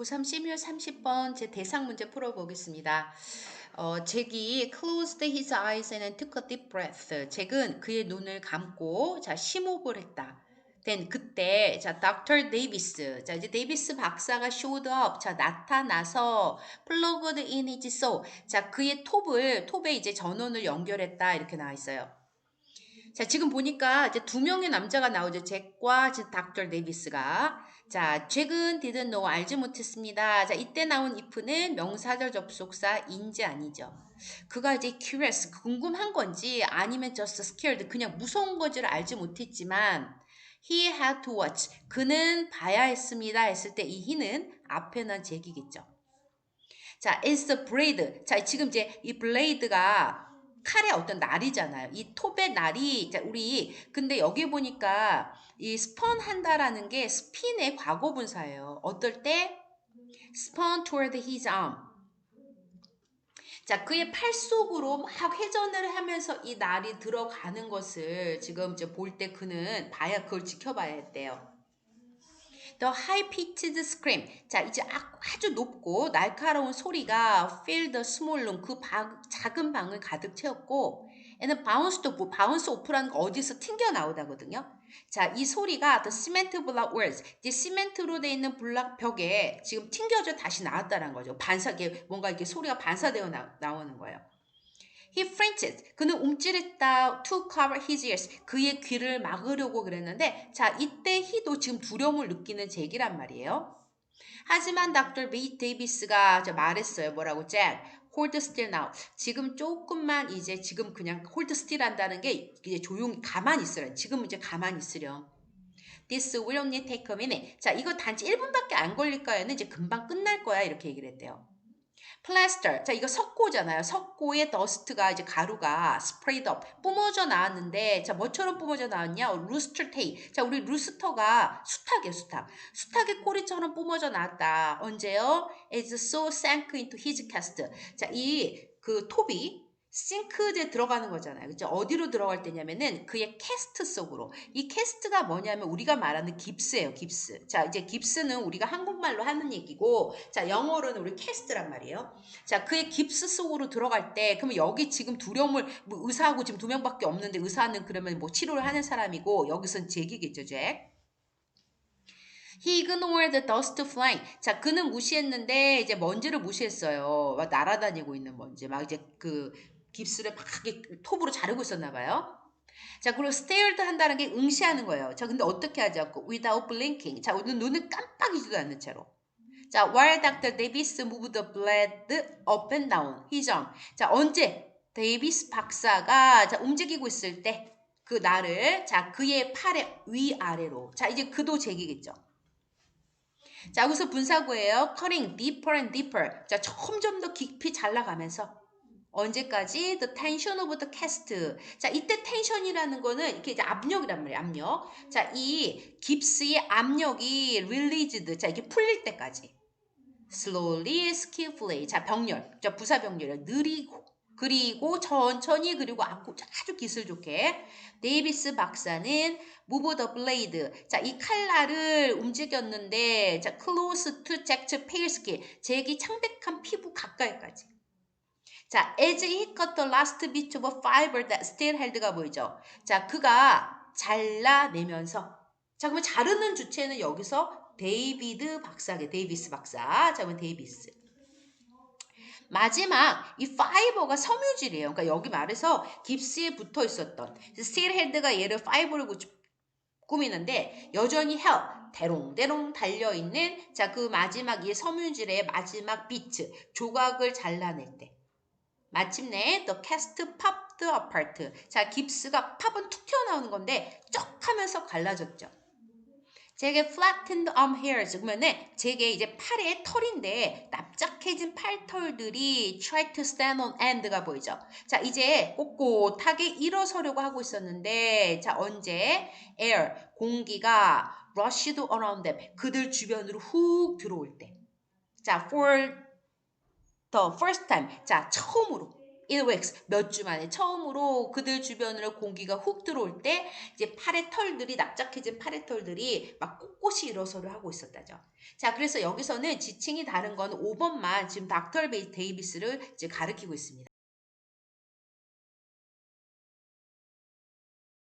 고3 시뮬 30번 대상 문제 풀어보겠습니다. 어, 잭이 closed his eyes and took a deep breath. 잭은 그의 눈을 감고 자 심호흡을 했다. then 그때 자 Dr. 데이비스 자 이제 데이비스 박사가 showed up 자 나타나서 plugged in his soul 자 그의 톱을 톱에 이제 전원을 연결했다 이렇게 나와 있어요. 자, 지금 보니까 이제 두 명의 남자가 나오죠. 잭과 닥터 데이비스가. 자, 잭은 didn't know, 알지 못했습니다. 자, 이때 나온 if는 명사절 접속사 인지 아니죠. 그가 이제 curious, 궁금한 건지 아니면 just scared, 그냥 무서운 건지를 알지 못했지만 he had to watch, 그는 봐야 했습니다 했을 때 이 he는 앞에 난 잭이겠죠. 자, the blade. 자, 지금 이제 이 blade가 칼의 어떤 날이잖아요. 이 톱의 날이 우리 근데 여기 보니까 이 스펀 한다라는 게 스핀의 과거 분사예요. 어떨 때 spun toward his arm. 자, 그의 팔 속으로 막 회전을 하면서 이 날이 들어가는 것을 지금 이제 볼 때 그는 봐야 그걸 지켜봐야 했대요. The high-pitched scream. 자, 이제 아주 높고 날카로운 소리가 fill the small room. 그 방, 작은 방을 가득 채웠고 and bounced off. bounce off라는 거 어디서 튕겨 나오다거든요. 자, 이 소리가 the cement block walls. 이제 시멘트로 돼 있는 블락 벽에 지금 튕겨져 다시 나왔다는 거죠. 반사, 뭔가 이렇게 소리가 반사되어 나, 나오는 거예요. He flinched. 그는 움찔했다. To cover his ears. 그의 귀를 막으려고 그랬는데 자 이때 he도 지금 두려움을 느끼는 잭이란 말이에요. 하지만 닥터 베이 데이비스가 말했어요. 뭐라고? 잭, hold still now. 지금 조금만 이제 지금 그냥 hold still 한다는 게 이제 조용히 가만히 있으려. 지금 이제 가만히 있으려. This will only take a minute. 자, 이거 단지 1분밖에 안 걸릴 거야는 이제 금방 끝날 거야. 이렇게 얘기를 했대요. 플라스터. 자, 이거 석고잖아요. 석고에 더스트가 이제 가루가 스프레이드 업 뿜어져 나왔는데 자, 뭐처럼 뿜어져 나왔냐? 루스터 테이. 자, 우리 루스터가 수탉이에요, 수탉. 수탉의 꼬리처럼 뿜어져 나왔다. 언제요? As so sank into his cast. 자, 이 그 톱이 싱크대에 들어가는 거잖아요. 그죠? 어디로 들어갈 때냐면은 그의 캐스트 속으로. 이 캐스트가 뭐냐면 우리가 말하는 깁스예요, 깁스. 자, 이제 깁스는 우리가 한국말로 하는 얘기고, 자, 영어로는 우리 캐스트란 말이에요. 자, 그의 깁스 속으로 들어갈 때, 그러면 여기 지금 두려움을, 뭐 의사하고 지금 두 명밖에 없는데 의사는 그러면 뭐 치료를 하는 사람이고, 여기선 잭이겠죠, 잭. He ignored the dust flying. 자, 그는 무시했는데 이제 먼지를 무시했어요. 막 날아다니고 있는 먼지. 막 이제 그 깁스를 막 톱으로 자르고 있었나 봐요. 자, 그리고 stared 한다는 게 응시하는 거예요. 자, 근데 어떻게 하죠? without blinking. 자, 눈을 깜빡이지도 않는 채로. 자, while Dr. Davis moved the blood up and down his arm. 자, 언제 데이비스 박사가 자, 움직이고 있을 때그 날을 자, 그의 팔의 위아래로. 자, 이제 그도 제기겠죠. 자, 여기서 분사구예요. cutting deeper and deeper. 자, 점점 더 깊이 잘라가면서 언제까지? The tension of the cast. 자, 이때 텐션이라는 거는 이렇게 이제 압력이란 말이에요. 압력. 자, 이 깁스의 압력이 released. 자, 이게 풀릴 때까지. slowly, skillfully. 자, 병렬. 자, 부사 병렬. 느리고. 그리고 천천히 그리고 아주 기술 좋게 데이비스 박사는 move the blade 자이 칼날을 움직였는데 자 to Jack's pale skin 잭이 창백한 피부 가까이까지 자, as he cut the last bit of fiber that still held가 보이죠? 자, 그가 잘라내면서 자, 그러면 자르는 주체는 여기서 데이비드 박사게, 데이비스 박사. 자, 그러면 데이비스. 마지막 이 파이버가 섬유질이에요. 그러니까 여기 말해서 깁스에 붙어 있었던 스틸 헤드가 얘를 파이버를 꾸미는데 여전히 헬 대롱대롱 달려 있는 자 그 마지막 이 섬유질의 마지막 비트 조각을 잘라낼 때 마침내 the cast popped apart. 자, 깁스가 팝은 툭 튀어나오는 건데 쩍 하면서 갈라졌죠. 제게 flattened arm hairs 그러면은 제게 이제 팔의 털인데 납작해진 팔털들이 try to stand on end가 보이죠. 자, 이제 꼿꼿하게 일어서려고 하고 있었는데 자, 언제 air 공기가 rushed around them 그들 주변으로 훅 들어올 때. 자, for the first time. 자, 처음으로. in weeks 몇 주 만에 처음으로 그들 주변으로 공기가 훅 들어올 때 이제 팔의 털들이 납작해진 팔의 털들이 막 꼿꼿이 일어서를 하고 있었다죠. 자, 그래서 여기서는 지칭이 다른 건 5번만 지금 닥터 데이비스를 이제 가리키고 있습니다.